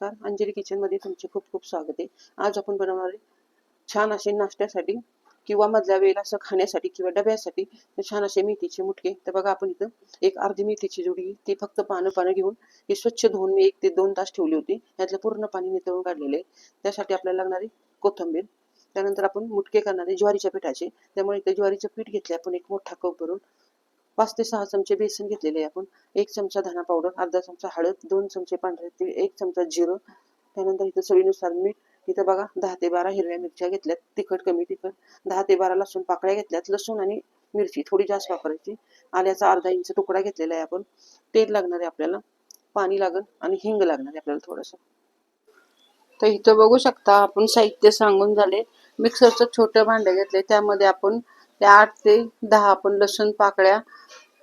नमस्कार. अंजली किचनमध्ये तुमचे खूप खूप स्वागत आहे. आज आपण बनवणार छान असे नाश्त्यासाठी किंवा मधल्या वेळेला असं खाण्यासाठी किंवा डब्यासाठी छान असे मेथीचे मुटके. तर बघा आपण इथं एक अर्धी मेथीची जोडी ती फक्त पानं पानं घेऊन हे स्वच्छ धुवून मी एक ते दोन तास ठेवली होती. यातलं पूर्ण पाणी नितळून काढलेलं आहे. त्यासाठी आपल्याला लागणारी कोथंबीर. त्यानंतर आपण मुटके करणारे ज्वारीच्या पिठाचे. त्यामुळे इथे ज्वारीचं पीठ घेतले आपण एक मोठा कप भरून पाच ते सहा चमचे बेसन घेतलेले आहे आपण. एक चमचा धना पावडर अर्धा चमचा हळद दोन चमचे पांढरे तीळ एक चमचा जिरं. त्यानंतर इथं चवीनुसार मीठ. इथं बघा दहा ते बारा हिरव्या मिरच्या घेतल्यात. तिखट कमी तिखट. दहा ते बारा लसूण पाकळ्या घेतल्यात. लसूण आणि मिरची थोडी जास्त वापरायची. आल्याचा अर्धा इंच तुकडा घेतलेला आहे आपण. तेल लागणार आहे आपल्याला. पाणी लागल आणि हिंग लागणार आहे आपल्याला थोडस. तर इथं बघू शकता आपण साहित्य सांगून झाले. मिक्सरचं छोटं भांडं घेतलंय. त्यामध्ये आपण त्या आठ ते दहा आपण लसूण पाकळ्या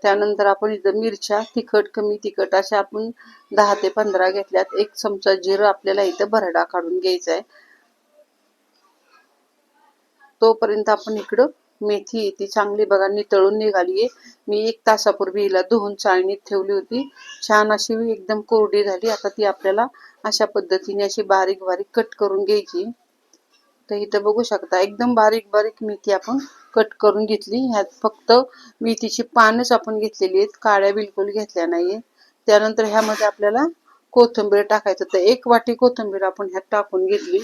त्यानंतर आपण इथं मिरच्या तिखट कमी तिखट अशा आपण दहा ते पंधरा घेतल्यात. एक चमचा जिरं आपल्याला इथं भरडा काढून घ्यायचा आहे तोपर्यंत आपण इकडं मेथी ती चांगली बघा नितळून निघालीये. मी एक तासापूर्वी हिला धुवून चाळणीत ठेवली होती. छान अशी एकदम कोरडी झाली. आता ती आपल्याला अशा पद्धतीने अशी बारीक बारीक कट करून घ्यायची. तर इथं बघू शकता एकदम बारीक बारीक मेथी आपण कट करून घेतली. ह्यात फक्त मेथीची पानच आपण घेतलेली आहेत. काळ्या बिलकुल घेतल्या नाही त्यानंतर ह्यामध्ये आपल्याला कोथिंबीर टाकायचं. तर एक वाटी कोथिंबीर आपण ह्यात टाकून घेतली.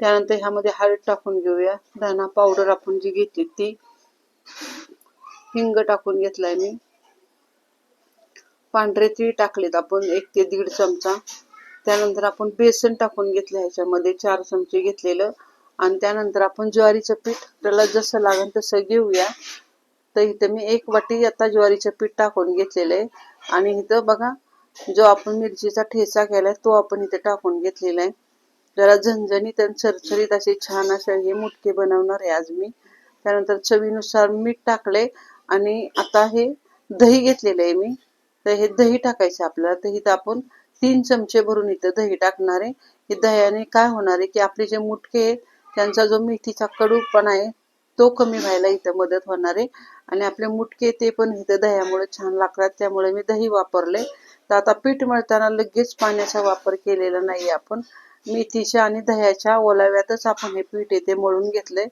त्यानंतर ह्यामध्ये हळद टाकून घेऊया. धना पावडर आपण जी घेतली ती. हिंग टाकून घेतलाय मी. पांढरे तीळ टाकलेत आपण एक ते दीड चमचा. त्यानंतर आपण बेसन टाकून घेतलं ह्याच्यामध्ये चार चमचे घेतलेलं. आणि त्यानंतर आपण ज्वारीचं पीठ त्याला जसं लागेल तसं घेऊया. तर इथं मी एक वाटी आता ज्वारीचं पीठ टाकून घेतलेलं आहे. आणि इथं बघा जो आपण मिरचीचा ठेचा केलाय तो आपण इथे टाकून घेतलेला आहे. जरा झणझणीत आणि चरचरीत असे छान असे हे मुटके बनवणार आहे आज मी. त्यानंतर चवीनुसार मीठ टाकले आणि आता हे दही घेतलेलं आहे मी. तर हे दही टाकायचं आपल्याला. तर इथं आपण तीन चमचे भरून इथं दही टाकणार आहे. हे दह्याने काय होणार आहे की आपले जे मुटके आहेत त्यांचा जो मेथीचा कडूपणा आहे तो कमी व्हायला इथं मदत होणार आहे. आणि आपले मुटके ते पण इथं दह्यामुळे छान लागतात त्यामुळे मी दही वापरले तर आता पीठ मळताना लगेच पाण्याचा वापर केलेला नाही आपण. मेथीच्या आणि दह्याच्या ओलाव्यातच आपण हे पीठ येते मळून घेतलंय.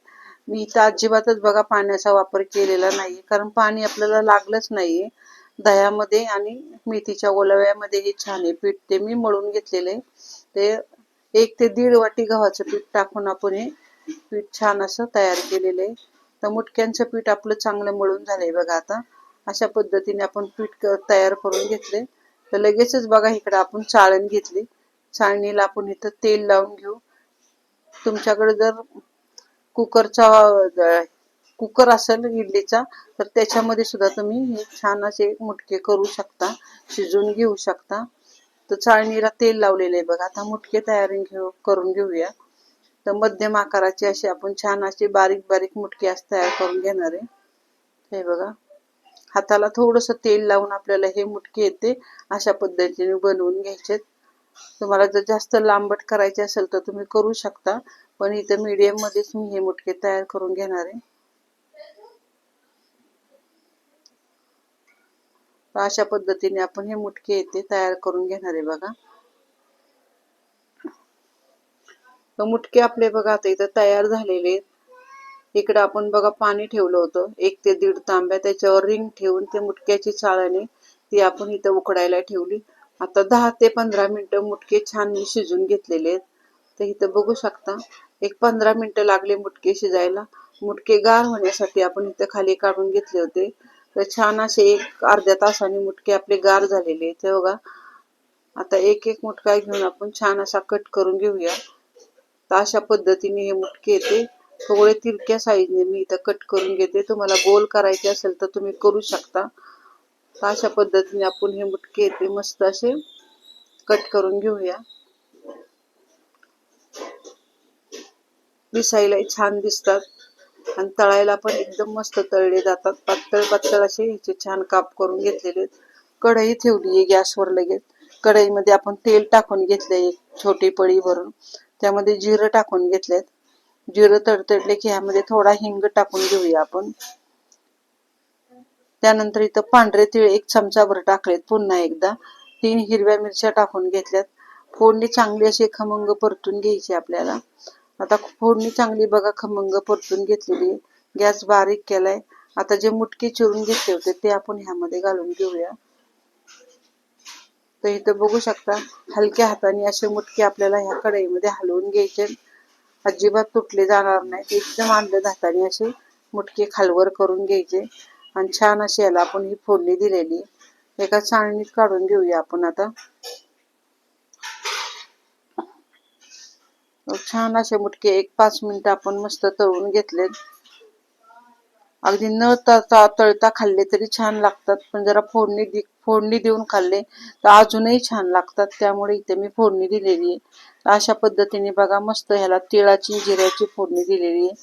मी इथं अजिबातच बघा पाण्याचा वापर केलेला नाहीये कारण पाणी आपल्याला लागलंच नाहीये. दह्यामध्ये आणि मेथीच्या ओलाव्यामध्ये हे छान आहे पीठ ते मी मळून घेतलेले ते एक ते दीड वाटी गव्हाचं पीठ टाकून आपण हे पीठ छान असं तयार केलेलं आहे. तर मुटक्यांचं पीठ आपलं चांगलं मळून झालंय बघा आता. अशा पद्धतीने आपण पीठ तयार करून घेतले तर लगेचच बघा इकडे आपण चाळण घेतली. चाळणीला आपण इथं तेल लावून घेऊ. तुमच्याकडे जर कुकरचा कुकर असेल इडलीचा तर त्याच्यामध्ये सुद्धा तुम्ही हे छान असे मुटके करू शकता शिजवून घेऊ शकता. तर चाळणीला तेल लावलेलं आहे बघा. आता मुटके तयार घेऊ करून घेऊया. तर मध्यम आकाराचे असे आपण छान असे बारीक बारीक मुटके असे तयार करून घेणार आहे. हे बघा. हाताला थोडस तेल लावून आपल्याला हे मुटके येते. अशा पद्धतीने बनवून घ्यायचे. तुम्हाला जर जास्त लांबट करायचे असेल तर तुम्ही करू शकता. पण इथं मीडियम मध्येच मी हे मुटके तयार करून घेणार आहे. तर अशा पद्धतीने आपण हे मुटके येते तयार करून घेणार आहे बघा. तर मुटके आपले बघा आता इथं तयार झालेले इकडं आपण बघा पाणी ठेवलं होतं. एक ते दीड तांब्या त्याच्यावर रिंग ठेवून ते मुटक्याची चाळणी ती आपण इथं उकडायला ठेवली. आता दहा ते पंधरा मिनटं मुटके छान शिजून घेतलेले आहेत. तर इथं बघू शकता एक पंधरा मिनटं लागले मुटके शिजायला. मुटके गार होण्यासाठी आपण इथं खाली काढून घेतले होते. तर छान असे एक अर्ध्या तासाने मुटके आपले गार झालेले आहेत. ते बघा. आता एक एक मुटका घेऊन आपण छान असा कट करून घेऊया. तर अशा पद्धतीने हे मुटके येते. थोडे तिरक्या साईजने मी इथं कट करून घेते. तुम्हाला गोल करायचे असेल तर तुम्ही करू शकता. तर अशा पद्धतीने आपण हे मुटके येते. मस्त असे कट करून घेऊया. दिसायला छान दिसतात. आणि तळायला पण एकदम मस्त तळले जातात. पातळ पातळ असे ह्याचे छान काप करून घेतलेले कढई ठेवली आहे गॅसवर लगेच. कढईमध्ये आपण तेल टाकून घेतले एक छोटी पळी भरून. त्यामध्ये जिरं टाकून घेतलेत. जिरं तडतडले की ह्यामध्ये थोडा हिंग टाकून घेऊया आपण. त्यानंतर इथं पांढरे तीळ एक चमचाभर टाकलेत पुन्हा एकदा. तीन हिरव्या मिरच्या टाकून घेतल्यात. फोडणी चांगली अशी खमंग परतून घ्यायची आपल्याला. आता फोडणी चांगली बघा खमंग परतून घेतलेली गॅस बारीक केलाय. आता जे मुटके चिरून घेतले होते ते आपण ह्यामध्ये घालून घेऊया. तर इथं बघू शकता हलक्या हाताने असे मुटके आपल्याला ह्या कढईमध्ये हलवून घ्यायचे अजिबात तुटले जाणार नाहीत. एकदम आणलं हाताने असे मुटके खालवर करून घ्यायचे. आणि छान अशी याला आपण ही फोडणी दिलेली एका चाळणीत काढून घेऊया आपण आता. छान असे मुटके एक पाच मिनिटं आपण मस्त तळून घेतलेत. अगदी न तळता तळता खाल्ले तरी छान लागतात. पण जरा फोडणी फोडणी देऊन खाल्ले तर अजूनही छान लागतात. त्यामुळे इथे मी फोडणी दिलेली आहे. अशा पद्धतीने बघा मस्त ह्याला तिळाची जिऱ्याची फोडणी दिलेली आहे.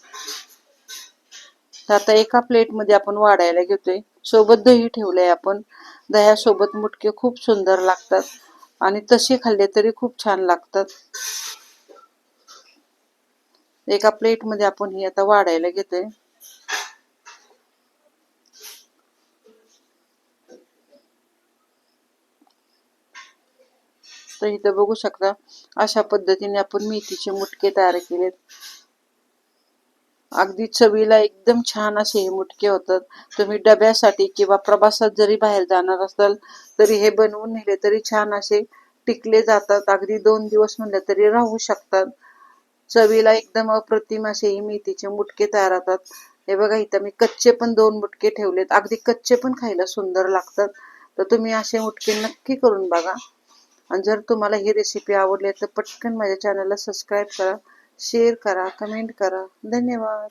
तर आता एका प्लेटमध्ये आपण वाढायला घेतोय. सोबत दही ठेवलंय आपण. दह्यासोबत मुटके खूप सुंदर लागतात. आणि तसे खाल्ले तरी खूप छान लागतात. एका प्लेटमध्ये आपण ही आता वाढायला घेतोय. तर इथं बघू शकता अशा पद्धतीने आपण मेथीचे मुटके तयार केलेत. अगदी चवीला एकदम छान असे हे मुटके होतात. तुम्ही डब्यासाठी किंवा प्रवासात जरी बाहेर जाणार असाल तरी हे बनवून नेले तरी छान असे टिकले जातात. अगदी दोन दिवस म्हणलं तरी राहू शकतात. चवीला एकदम अप्रतिम असे मेथीचे मुटके तयार होतात. हे बघा इथं मी कच्चे पण दोन मुटके ठेवलेत. अगदी कच्चे पण खायला सुंदर लागतात. तर तुम्ही असे मुटके नक्की करून बघा. आणि जर तुम्हाला ही रेसिपी आवडली तर पटकन माझ्या चॅनलला सबस्क्राईब करा शेअर करा कमेंट करा. धन्यवाद.